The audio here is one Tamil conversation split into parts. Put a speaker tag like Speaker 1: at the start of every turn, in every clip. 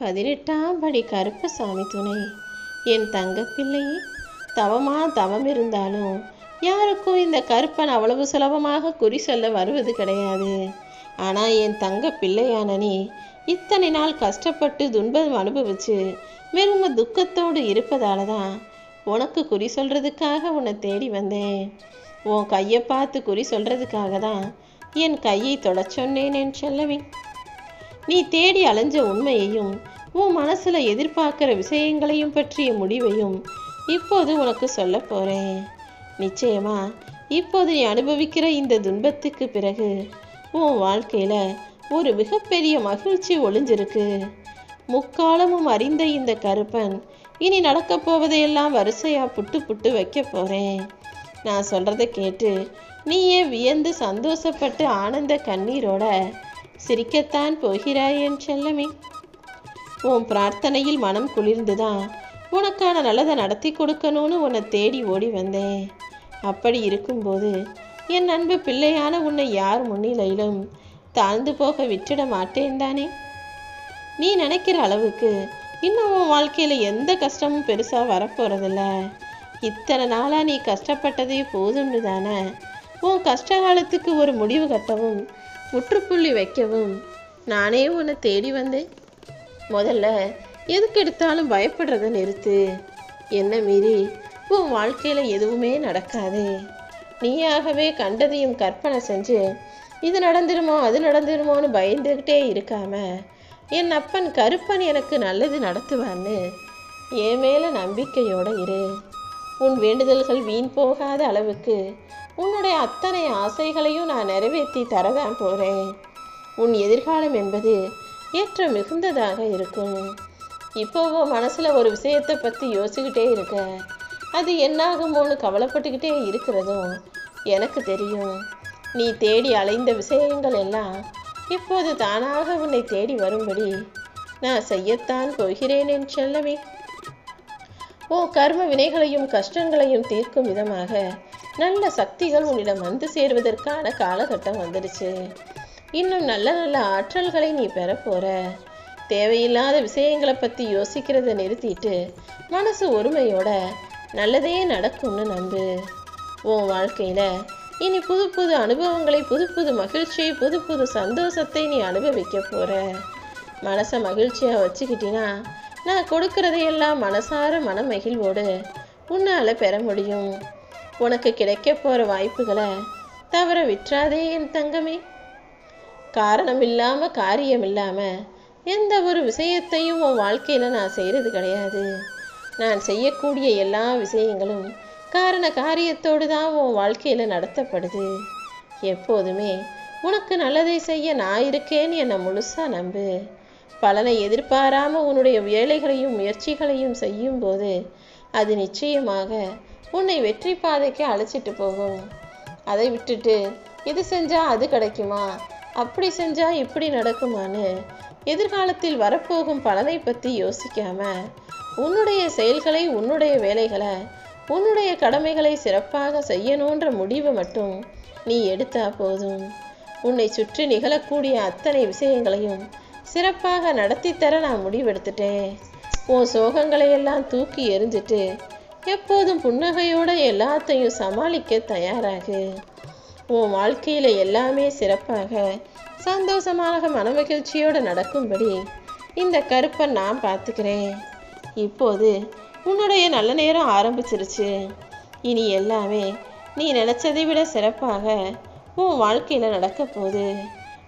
Speaker 1: பதினெட்டாம் படி கருப்பசாமி துணை. என் தங்கப்பிள்ளையே தவமா தவம் இருந்தாலும் யாருக்கும் இந்த கருப்பன் அவ்வளவு சுலபமாக குறி சொல்ல வருவது கிடையாது. ஆனால் என் தங்க பிள்ளையான நீ இத்தனை நாள் கஷ்டப்பட்டு துன்பம் அனுபவிச்சு வெறும் துக்கத்தோடு இருப்பதால தான் உனக்கு குறி சொல்றதுக்காக உன்னை தேடி வந்தேன். உன் கையை பார்த்து குறி சொல்றதுக்காக தான் என் கையை தொடச் சொன்னேன் என் செல்லவி. நீ தேடி அலைஞ்ச உண்மையையும் உன் மனசுல எதிர்பார்க்கிற விஷயங்களையும் பற்றிய முடிவையும் இப்போது உனக்கு சொல்ல போறேன். நிச்சயமா இப்போது நீ அனுபவிக்கிற இந்த துன்பத்துக்கு பிறகு உன் வாழ்க்கையில ஒரு மிகப்பெரிய மகிழ்ச்சி ஒளிஞ்சிருக்கு. முக்காலமும் அறிந்த இந்த கருப்பன் இனி நடக்கப் போவதையெல்லாம் வரிசையா புட்டு புட்டு வைக்க போறேன். நான் சொல்றதை கேட்டு நீயே வியந்து சந்தோஷப்பட்டு ஆனந்த கண்ணீரோட சிரிக்கத்தான் போகிறாய் என் செல்லமே. உன் பிரார்த்தனையில் மனம் குளிர்ந்துதான் உனக்கான நல்லதை நடத்தி கொடுக்கணும்னு உன்னை தேடி ஓடி வந்தேன். அப்படி இருக்கும்போது என் அன்பு பிள்ளையான உன்னை யார் முன்னிலையிலும் தாழ்ந்து போக விட்டுட மாட்டேன் தானே? நீ நினைக்கிற அளவுக்கு இன்னும் உன் வாழ்க்கையில் எந்த கஷ்டமும் பெருசாக வரப்போகிறதில்ல இத்தனை நாளாக நீ கஷ்டப்பட்டதே போதும்னு தானே? உன் கஷ்ட காலத்துக்கு ஒரு முடிவு கட்டவும் முற்றுப்புள்ளி வைக்கவும். நானே உன்னை தேடி வந்தேன். முதல்ல எதுக்கு எடுத்தாலும் பயப்படுறத நிறுத்து. என்ன மீறி உன் வாழ்க்கையில் எதுவுமே நடக்காது. நீயாகவே கண்டதையும் கற்பனை செஞ்சு இது நடந்துருமோ அது நடந்துருமோன்னு பயந்துக்கிட்டே இருக்காம என் அப்பன் கருப்பன் எனக்கு நல்லது நடத்துவான்னு என் மேலே நம்பிக்கையோடு இரு. உன் வேண்டுதல்கள் வீண் போகாத அளவுக்கு உன்னுடைய அத்தனை ஆசைகளையும் நான் நிறைவேற்றி தரதான் போகிறேன் உன் எதிர்காலம் என்பது ஏற்ற மிகுந்ததாக இருக்கும். இப்போவோ மனசில் ஒரு விஷயத்தை பற்றி யோசிச்சுக்கிட்டே இருக்க. அது என்னாகுமோன்னு கவலைப்பட்டுக்கிட்டே இருக்கிறதும் எனக்கு தெரியும். நீ தேடி அலைந்த விஷயங்கள் எல்லாம் இப்போது தானாக உன்னை தேடி வரும்படி நான் செய்யத்தான் போகிறேன் என் செல்லவே ஓ கர்ம வினைகளையும் கஷ்டங்களையும் தீர்க்கும் விதமாக நல்ல சக்திகள் உன்னிடம் வந்து சேருவதற்கான காலகட்டம் வந்துடுச்சு இன்னும் நல்ல நல்ல ஆற்றல்களை நீ பெற போற. தேவையில்லாத விஷயங்களை பற்றி யோசிக்கிறத நிறுத்திட்டு மனசு ஒருமையோட நல்லதே நடக்கும்னு நம்பு. உன் வாழ்க்கையில் இனி புது புது அனுபவங்களை புது புது மகிழ்ச்சியை புது புது சந்தோஷத்தை நீ அனுபவிக்க போற. மனசை மகிழ்ச்சியாக வச்சுக்கிட்டினா நான் கொடுக்கறதையெல்லாம் மனசார மன மகிழ்வோடு உன்னால் பெற முடியும். உனக்கு கிடைக்க போகிற வாய்ப்புகளை தவற விற்றாதே என் தங்கமே. காரணம் இல்லாமல் காரியம் இல்லாமல் எந்த ஒரு விஷயத்தையும் உன் வாழ்க்கையில் நான் செய்கிறது கிடையாது. நான் செய்யக்கூடிய எல்லா விஷயங்களும் காரண காரியத்தோடு தான் உன் வாழ்க்கையில் நடத்தப்படுது. எப்போதுமே உனக்கு நல்லதை செய்ய நான் இருக்கேன்னு என்னை முழுசாக நம்பு. பலனை எதிர்பாராமல் உன்னுடைய வேலைகளையும் முயற்சிகளையும் செய்யும்போது அது நிச்சயமாக உன்னை வெற்றி பாதைக்கு அழைச்சிட்டு போகும். அதை விட்டுட்டு இது செஞ்சா அது கிடைக்குமா? அப்படி செஞ்சா இப்படி நடக்குமான்னு எதிர்காலத்தில் வரப்போகும் பலனை பற்றி யோசிக்காம உன்னுடைய செயல்களை உன்னுடைய வேலைகளை உன்னுடைய கடமைகளை சிறப்பாக செய்யணுன்ற முடிவை மட்டும் நீ எடுத்தா போதும். உன்னை சுற்றி நிகழக்கூடிய அத்தனை விஷயங்களையும் சிறப்பாக நடத்தித்தர நான் முடிவெடுத்துட்டேன். உன் சோகங்களை எல்லாம் தூக்கி எறிஞ்சிட்டு எப்போதும் புன்னகையோட எல்லாத்தையும் சமாளிக்க தயாராகு. உன் வாழ்க்கையில் எல்லாமே சிறப்பாக சந்தோஷமாக மனமகிழ்ச்சியோடு நடக்கும்படி இந்த கருப்பை நான் பார்த்துக்கிறேன். இப்போது உன்னுடைய நல்ல நேரம் ஆரம்பிச்சிருச்சு. இனி எல்லாமே நீ நினச்சதை விட சிறப்பாக உன் வாழ்க்கையில் நடக்க போகுது.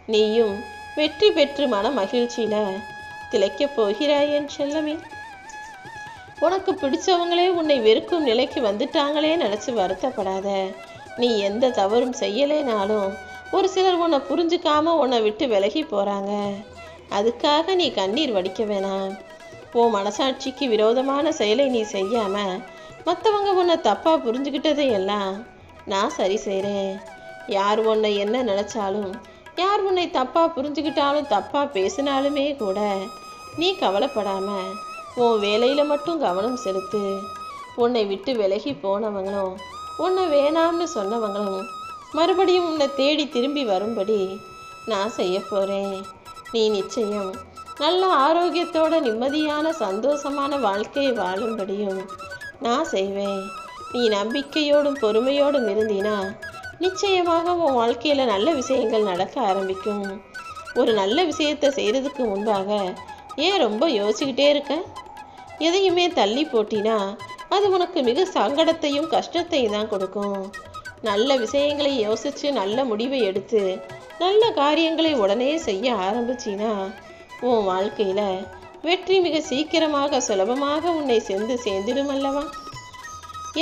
Speaker 1: நீயும் வெற்றி பெற்று மன மகிழ்ச்சியில் திளைக்கப் போகிறாய் என் செல்லமே. உனக்கு பிடிச்சவங்களே உன்னை வெறுக்கும் நிலைக்கு வந்துட்டாங்களே நினச்சி வருத்தப்படாத. நீ எந்த தவறும் செய்யலைனாலும் ஒரு சிலர் உன்னை புரிஞ்சுக்காம உன்னை விட்டு விலகி போகிறாங்க அதுக்காக நீ கண்ணீர் வடிக்க வேணாம். உன் மனசாட்சிக்கு விரோதமான செயலை நீ செய்யாம மற்றவங்க உன்னை தப்பாக புரிஞ்சுக்கிட்டதையெல்லாம் நான் சரி செய்கிறேன் யார் உன்னை என்ன நினச்சாலும் யார் உன்னை தப்பாக புரிஞ்சுக்கிட்டாலும் தப்பாக பேசினாலுமே கூட நீ கவலைப்படாமல் உன் வேலையில் மட்டும் கவனம் செலுத்து. உன்னை விட்டு விலகி போனவங்களும் உன்னை வேணாம்னு சொன்னவங்களும் மறுபடியும் உன்னை தேடி திரும்பி வரும்படி நான் செய்ய போகிறேன் நீ நிச்சயம் நல்ல ஆரோக்கியத்தோட நிம்மதியான சந்தோஷமான வாழ்க்கையை வாழும்படியும் நான் செய்வேன். நீ நம்பிக்கையோடும் பொறுமையோடும் இருந்தினா நிச்சயமாக உன் வாழ்க்கையில் நல்ல விஷயங்கள் நடக்க ஆரம்பிக்கும். ஒரு நல்ல விஷயத்தை செய்கிறதுக்கு முன்பாக ஏன் ரொம்ப யோசிச்சுக்கிட்டே இருக்க? எதையுமே தள்ளி போட்டினா அது உனக்கு மிக சங்கடத்தையும் கஷ்டத்தையும் தான் கொடுக்கும். நல்ல விஷயங்களை யோசித்து நல்ல முடிவை எடுத்து நல்ல காரியங்களை உடனே செய்ய ஆரம்பிச்சினா உன் வாழ்க்கையில் வெற்றி மிக சீக்கிரமாக சுலபமாக உன்னை சென்று சேர்ந்துடும் அல்லவா?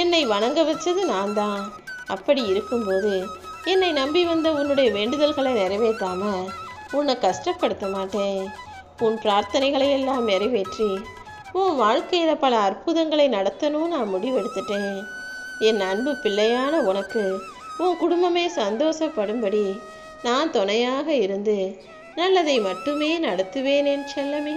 Speaker 1: என்னை வணங்க வச்சது நான் தான். அப்படி இருக்கும்போது என்னை நம்பி வந்த உன்னுடைய வேண்டுதல்களை நிறைவேற்றாம உன்னை கஷ்டப்படுத்த மாட்டேன். உன் பிரார்த்தனைகளை எல்லாம் நிறைவேற்றி உன் வாழ்க்கையில் பல அற்புதங்களை நடத்தணும் நான் முடிவெடுத்துட்டேன். என் அன்பு பிள்ளையான உனக்கு உன் குடும்பமே சந்தோஷப்படும்படி நான் துணையாக இருந்து நல்லதை மட்டுமே நடத்துவேன் என் செல்லமே.